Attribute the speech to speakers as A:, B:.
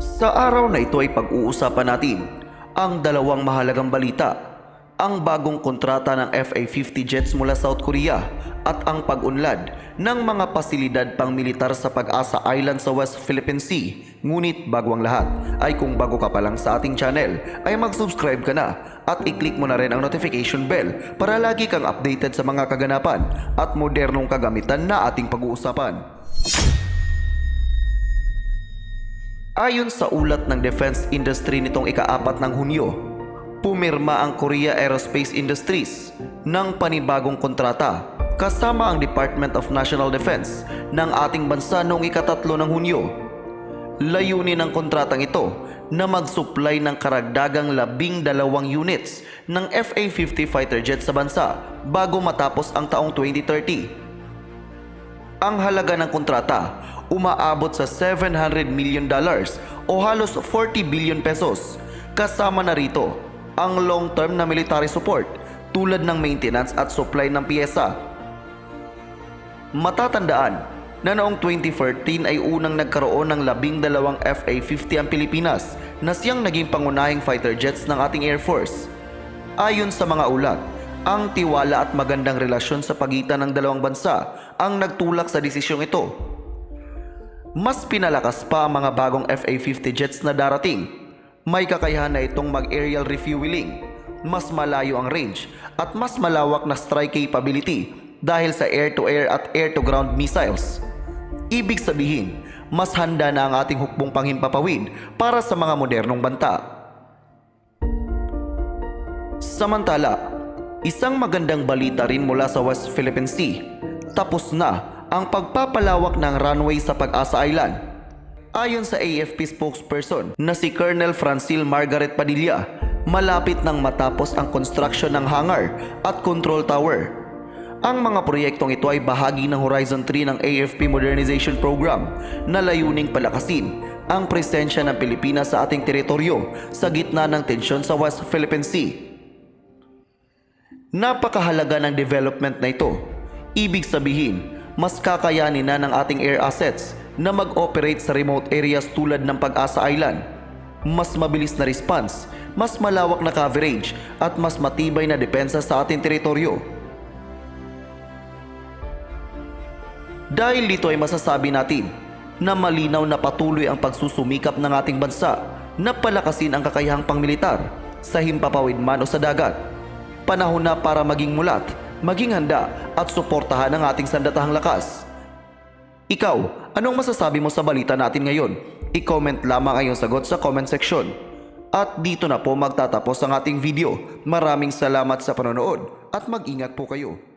A: Sa araw na ito ay pag-uusapan natin ang dalawang mahalagang balita. Ang bagong kontrata ng FA-50 jets mula South Korea at ang pag-unlad ng mga pasilidad pang militar sa Pag-asa Island sa West Philippine Sea. Ngunit bago ang lahat ay kung bago ka pa lang sa ating channel ay mag-subscribe ka na at i-click mo na rin ang notification bell para lagi kang updated sa mga kaganapan at modernong kagamitan na ating pag-uusapan. Ayon sa ulat ng defense industry nitong ikaapat ng Hunyo, pumirma ang Korea Aerospace Industries ng panibagong kontrata kasama ang Department of National Defense ng ating bansa noong ikatatlo ng Hunyo. Layunin ng kontratang ito na mag-supply ng karagdagang labing dalawang units ng FA-50 fighter jet sa bansa bago matapos ang taong 2030. Ang halaga ng kontrata umaabot sa 700 million dollars o halos 40 billion pesos. Kasama na rito ang long-term na military support tulad ng maintenance at supply ng piyesa. Matatandaan na noong 2014 ay unang nagkaroon ng labing dalawang FA-50 ang Pilipinas na siyang naging pangunahing fighter jets ng ating Air Force. Ayon sa mga ulat, ang tiwala at magandang relasyon sa pagitan ng dalawang bansa ang nagtulak sa desisyong ito. Mas pinalakas pa ang mga bagong FA-50 jets na darating. May kakayahan na itong mag-aerial refueling, mas malayo ang range at mas malawak na strike capability dahil sa air-to-air at air-to-ground missiles. Ibig sabihin, mas handa na ang ating hukbong panghimpapawid para sa mga modernong banta. Samantala, isang magandang balita rin mula sa West Philippine Sea. Tapos na ang pagpapalawak ng runway sa Pag-asa Island. Ayon sa AFP spokesperson na si Colonel Francil Margaret Padilla, malapit nang matapos ang construction ng hangar at control tower. Ang mga proyektong ito ay bahagi ng Horizon 3 ng AFP Modernization Program na layuning palakasin ang presensya ng Pilipinas sa ating teritoryo sa gitna ng tensyon sa West Philippine Sea. Napakahalaga ng development na ito. Ibig sabihin, mas kakayanin na ng ating air assets na mag-operate sa remote areas tulad ng Pag-asa Island. Mas mabilis na response, mas malawak na coverage at mas matibay na depensa sa ating teritoryo. Dahil dito ay masasabi natin na malinaw na patuloy ang pagsusumikap ng ating bansa na palakasin ang kakayahang pangmilitar sa himpapawid man o sa dagat. Panahon na para maging mulat, maging handa at suportahan ang ating sandatahang lakas. Ikaw, anong masasabi mo sa balita natin ngayon? I-comment lamang ang iyong sagot sa comment section. At dito na po magtatapos ang ating video. Maraming salamat sa panonood at mag-ingat po kayo.